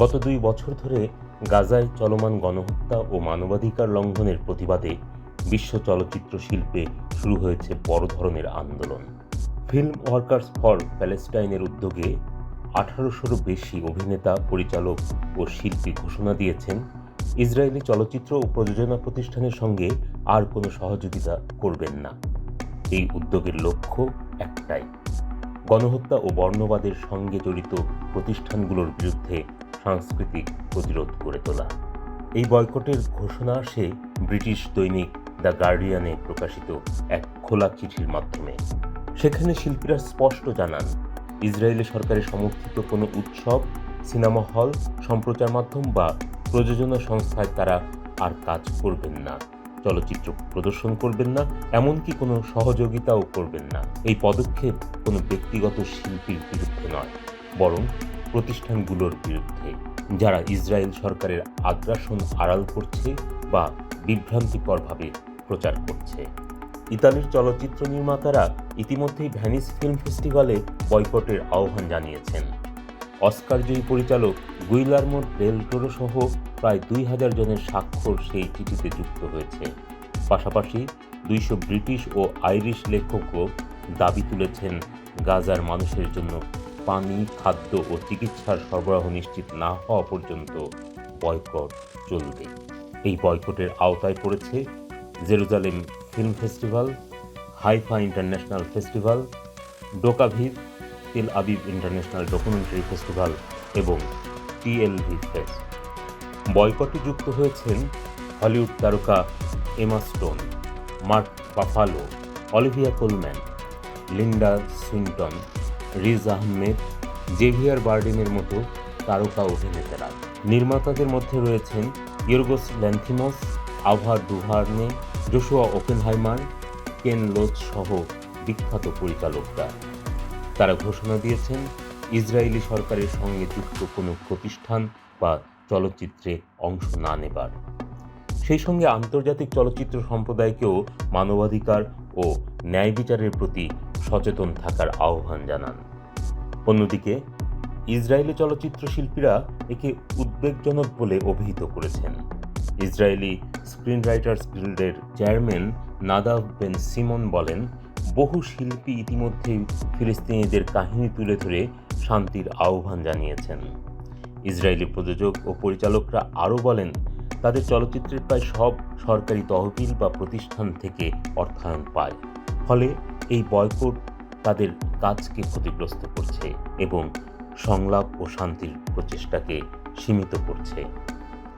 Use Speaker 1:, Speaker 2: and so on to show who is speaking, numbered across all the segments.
Speaker 1: গত দুই বছর ধরে গাজায় চলমান গণহত্যা ও মানবাধিকার লঙ্ঘনের প্রতিবাদে বিশ্ব চলচ্চিত্র শিল্পে শুরু হয়েছে বড় ধরনের আন্দোলন। ফিল্ম ওয়ার্কার্স ফর প্যালেস্টাইনের উদ্যোগে আঠারোশোরও বেশি অভিনেতা, পরিচালক ও শিল্পী ঘোষণা দিয়েছেন, ইসরায়েলি চলচ্চিত্র ও প্রযোজনা প্রতিষ্ঠানের সঙ্গে আর কোনো সহযোগিতা করবেন না। এই উদ্যোগের লক্ষ্য একটাই, গণহত্যা ও বর্ণবাদের সঙ্গে জড়িত প্রতিষ্ঠানগুলোর বিরুদ্ধে সাংস্কৃতিক প্রতিরোধ গড়ে তোলা। এই বয়কটের ঘোষণা আসে ব্রিটিশ দৈনিক দ্য গার্ডিয়ানে প্রকাশিত এক খোলা চিঠির মাধ্যমে। সেখানে শিল্পীরা স্পষ্ট জানান, ইসরায়েলি সরকারের সমর্থিত কোনো উৎসব, সিনেমা হল, সম্প্রচার মাধ্যম বা প্রযোজনা সংস্থায় তারা আর কাজ করবেন না, চলচ্চিত্র প্রদর্শন করবেন না, এমনকি কোনো সহযোগিতাও করবেন না। এই পদক্ষেপ কোনো ব্যক্তিগত শিল্পীর বিরুদ্ধে নয়, বরং প্রতিষ্ঠানগুলোর বিরুদ্ধে, যারা ইসরায়েল সরকারের আগ্রাসন আড়াল করছে বা বিভ্রান্তিকরভাবে প্রচার করছে। ইতালির চলচ্চিত্র নির্মাতারা ইতিমধ্যেই ভ্যানিস ফিল্ম ফেস্টিভ্যালে বয়কটের আহ্বান জানিয়েছেন। অস্কারজয়ী পরিচালক গুইলার্মো ডেল টোরো সহ প্রায় দুই হাজার জনের স্বাক্ষর সেই চিঠিতে যুক্ত হয়েছে। পাশাপাশি দুইশো ব্রিটিশ ও আইরিশ লেখকও দাবি তুলেছেন গাজার মানুষের জন্য পানি, খাদ্য ও চিকিৎসার সরবরাহ নিশ্চিত না হওয়া পর্যন্ত বয়কট চলবে। এই বয়কটের আওতায় পড়েছে Jerusalem Film Festival Haifa International Festival DocAviv Tel Aviv International documentary festival এবং টিএলভি ফেস্ট। বয়কটে যুক্ত হয়েছেন হলিউড তারকা Emma Stone, Mark Ruffalo, Olivia Colman, Linda Swinton Riz Ahmed, Javier বার্ডিনের মতো তারকা অভিনেতারা। নির্মাতাদের মধ্যে রয়েছেন Yorgos Lanthimos, Ava DuVernay, Joshua Oppenheimer, Ken Loach সহ বিখ্যাত পরিচালকরা। তারা ঘোষণা দিয়েছেন, ইসরায়েলি সরকারের সঙ্গে যুক্ত কোনো প্রতিষ্ঠান বা চলচ্চিত্রে অংশ না নেবার। সেই সঙ্গে আন্তর্জাতিক চলচ্চিত্র সম্প্রদায়কেও মানবাধিকার ও ন্যায় বিচারের প্রতি সচেতন থাকার আহ্বান জানান। অন্যদিকে, ইসরায়েলি চলচ্চিত্র শিল্পীরা একে উদ্বেগজনক বলে অভিহিত করেছেন। ইসরায়েলি স্ক্রিন রাইটার্স গিল্ডের চেয়ারম্যান নাদাভ বেন সিমন বলেন, বহু শিল্পী ইতিমধ্যেই ফিলিস্তিনিদের কাহিনী তুলে ধরে শান্তির আহ্বান জানিয়েছেন। ইসরায়েলি প্রযোজক ও পরিচালকরা আরও বলেন, তাদের চলচ্চিত্রের প্রায় সব সরকারি তহবিল বা প্রতিষ্ঠান থেকে অর্থায়ন পায়। ফলে এই বয়কট তাদের কাজকে ক্ষতিগ্রস্ত করছে এবং সংলাপ ও শান্তির প্রচেষ্টাকে সীমিত করছে।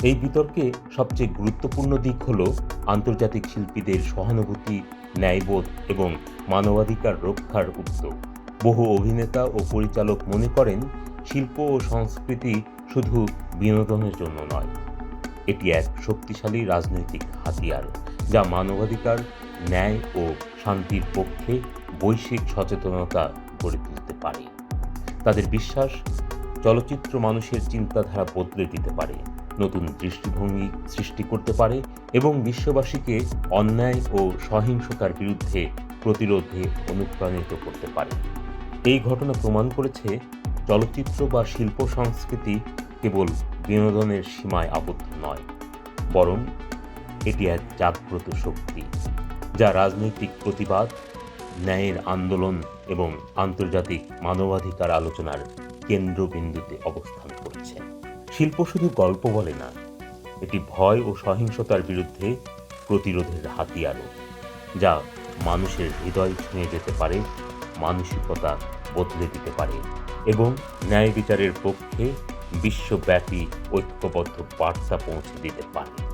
Speaker 1: এই বিতর্কে সবচেয়ে গুরুত্বপূর্ণ দিক হল আন্তর্জাতিক শিল্পীদের সহানুভূতি, ন্যায়বোধ এবং মানবাধিকার রক্ষার উদ্যোগ। বহু অভিনেতা ও পরিচালক মনে করেন, শিল্প ও সংস্কৃতি শুধু বিনোদনের জন্য নয়, এটি এক শক্তিশালী রাজনৈতিক হাতিয়ার যা মানবাধিকার ন্যায় ও শান্তির পক্ষে বৈশ্বিক সচেতনতা গড়ে তুলতে পারে। তাদের বিশ্বাস চলচ্চিত্র মানুষের চিন্তাধারা বদলে দিতে পারে, নতুন দৃষ্টিভঙ্গি সৃষ্টি করতে পারে এবং বিশ্ববাসীকে অন্যায় ও সহিংসতার বিরুদ্ধে প্রতিরোধে অনুপ্রাণিত করতে পারে। এই ঘটনা প্রমাণ করেছে চলচ্চিত্র বা শিল্প সংস্কৃতি কেবল বিনোদনের সীমায় আবদ্ধ নয়, বরং এটি এক জাগ্রত শক্তি। যা রাজনৈতিক প্রতিবাদ, ন্যায়ের আন্দোলন এবং আন্তর্জাতিক মানবাধিকার আলোচনার কেন্দ্রবিন্দুতে অবস্থান করছে। শিল্প শুধু গল্প বলে না, এটি ভয় ও সহিংসতার বিরুদ্ধে প্রতিরোধের হাতিয়ারও, যা মানুষের হৃদয় ছুঁয়ে যেতে পারে, মানসিকতা বদলে দিতে পারে এবং ন্যায় বিচারের পক্ষে বিশ্বব্যাপী ঐক্যবদ্ধ বার্তা পৌঁছে দিতে পারে।